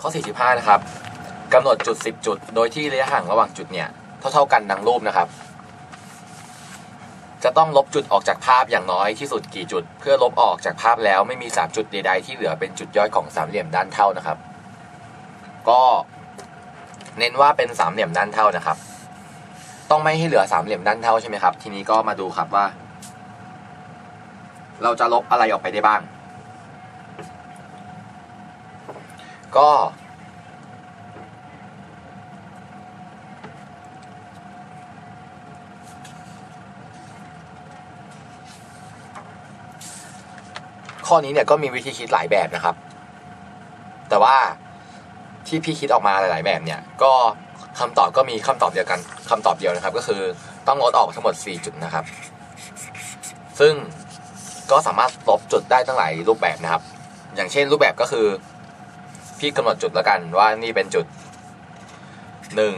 ข้อ 45 นะครับกำหนดจุด 10 จุด โดยที่ระยะห่างระหว่างจุดเนี่ยเท่าๆกันดังรูปนะครับ จะต้องลบจุดออกจากภาพอย่างน้อยที่สุดกี่จุด เพื่อลบออกจากภาพแล้วไม่มี 3 จุดใดๆที่เหลือเป็นจุดย่อยของสามเหลี่ยมด้านเท่านะครับ ก็เน้นว่าเป็นสามเหลี่ยมด้านเท่านะครับ ต้องไม่ให้เหลือสามเหลี่ยมด้านเท่าใช่ไหมครับ ทีนี้ก็มาดูครับว่า เราจะลบอะไรออกไปได้บ้าง ก็ ข้อนี้เนี่ยก็มีวิธีคิดหลายแบบนะครับ แต่ว่าที่พี่คิดออกมาหลาย ๆ แบบเนี่ย ก็คำตอบก็มีคำตอบเดียวกันคำตอบเดียวนะครับ ก็คือต้องลดออกทั้งหมด 4 จุดนะครับ ซึ่งก็สามารถลบจุดได้ตั้งหลายรูปแบบนะครับ อย่างเช่นรูปแบบก็คือ พี่กำหนดจุดแล้วกันว่านี่เป็นจุดหนึ่ง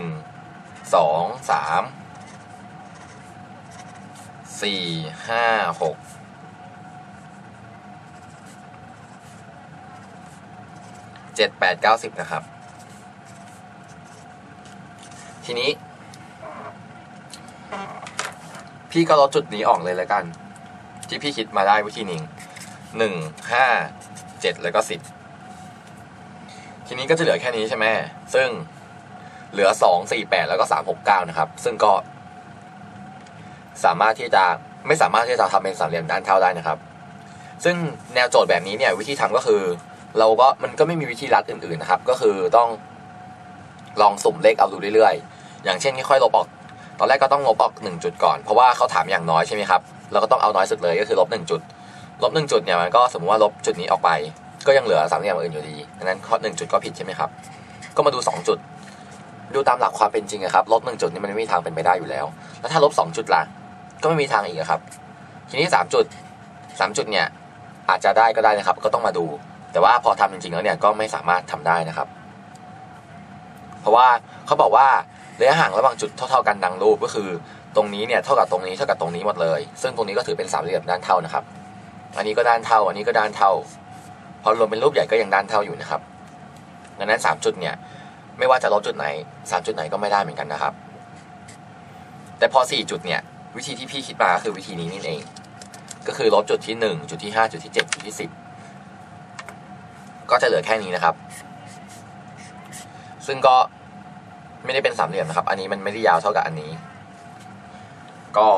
สองสามสี่ห้าหกเจ็ดแปดเก้าสิบนะครับ ทีนี้ พี่ก็ลดจุดนี้ออกเลยแล้วกัน ที่พี่คิดมาได้วิธีหนึ่งหนึ่งห้าเจ็ดแล้วก็สิบ ทีนี้ก็จะเหลือแค่นี้ใช่ไหมซึ่งเหลือสองสี่แปดแล้วก็สามหกเก้านะครับ ซึ่งก็ สามารถที่จะไม่สามารถที่จะทำเป็นสามเหลี่ยมด้านเท่าได้นะครับ ซึ่งแนวโจทย์แบบนี้เนี่ยวิธีทำก็คือ เราก็มันก็ไม่มีวิธีรัดอื่นๆนะครับ ก็คือต้องลองสุ่มเลขเอาดูเรื่อยๆ อย่างเช่นค่อยๆลบออก ตอนแรกก็ต้องลบออกหนึ่งจุดก่อน เพราะว่าเขาถามอย่างน้อยใช่ไหมครับ เราก็ต้องเอาน้อยสุดเลยก็คือลบหนึ่งจุด ลบหนึ่งจุดเนี่ยมันก็สมมติว่าลบจุดนี้ออกไป ก็ยังเหลือสามเหลี่ยมอื่นอยู่ดีดังนั้นข้อหนึ่งจุดก็ผิดใช่ไหมครับ ก็มาดูสองจุด ดูตามหลักความเป็นจริงอะครับลบหนึ่งจุดนี่มันไม่มีทางเป็นไปได้อยู่แล้ว แล้วถ้าลบสองจุดล่ะก็ไม่มีทางอีกครับ ทีนี้สามจุดสามจุดเนี่ยอาจจะได้ก็ได้นะครับ ก็ต้องมาดู แต่ว่าพอทำจริงๆแล้วเนี่ยก็ไม่สามารถทำได้นะครับ เพราะว่าเขาบอกว่าระยะห่างระหว่างจุดเท่า ๆกันดังรูปก็คือ ตรงนี้เนี่ยเท่ากับตรงนี้เท่ากับตรงนี้หมดเลย ซึ่งตรงนี้ก็ถือเป็นสามเหลี่ยมด้านเท่านะครับ อันนี้ก็ด้านเท่า อันนี้ก็ด้านเท่า พอรวมเป็นรูปใหญ่ก็ยังด้านเท่าอยู่นะครับดังนั้นสามจุดเนี่ยไม่ว่าจะลบจุดไหนสามจุดไหนก็ไม่ได้เหมือนกันนะครับ แต่พอสี่จุดเนี่ยวิธีที่พี่คิดมาคือวิธีนี้นี่เอง ก็คือลบจุดที่หนึ่งจุดที่ห้าจุดที่เจ็ดจุดที่สิบก็จะเหลือแค่นี้นะครับ ซึ่งก็ไม่ได้เป็นสามเหลี่ยมนะครับ อันนี้มันไม่ได้ยาวเท่ากับอันนี้ ก็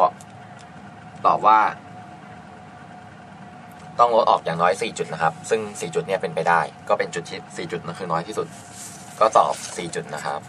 ตอบว่า ต้องลดออกอย่างน้อยสี่จุดนะครับ ซึ่งสี่จุดเนี่ยเป็นไปได้ ก็เป็นจุดที่สี่จุดนั่นคือน้อยที่สุด ก็ตอบสี่จุดนะครับ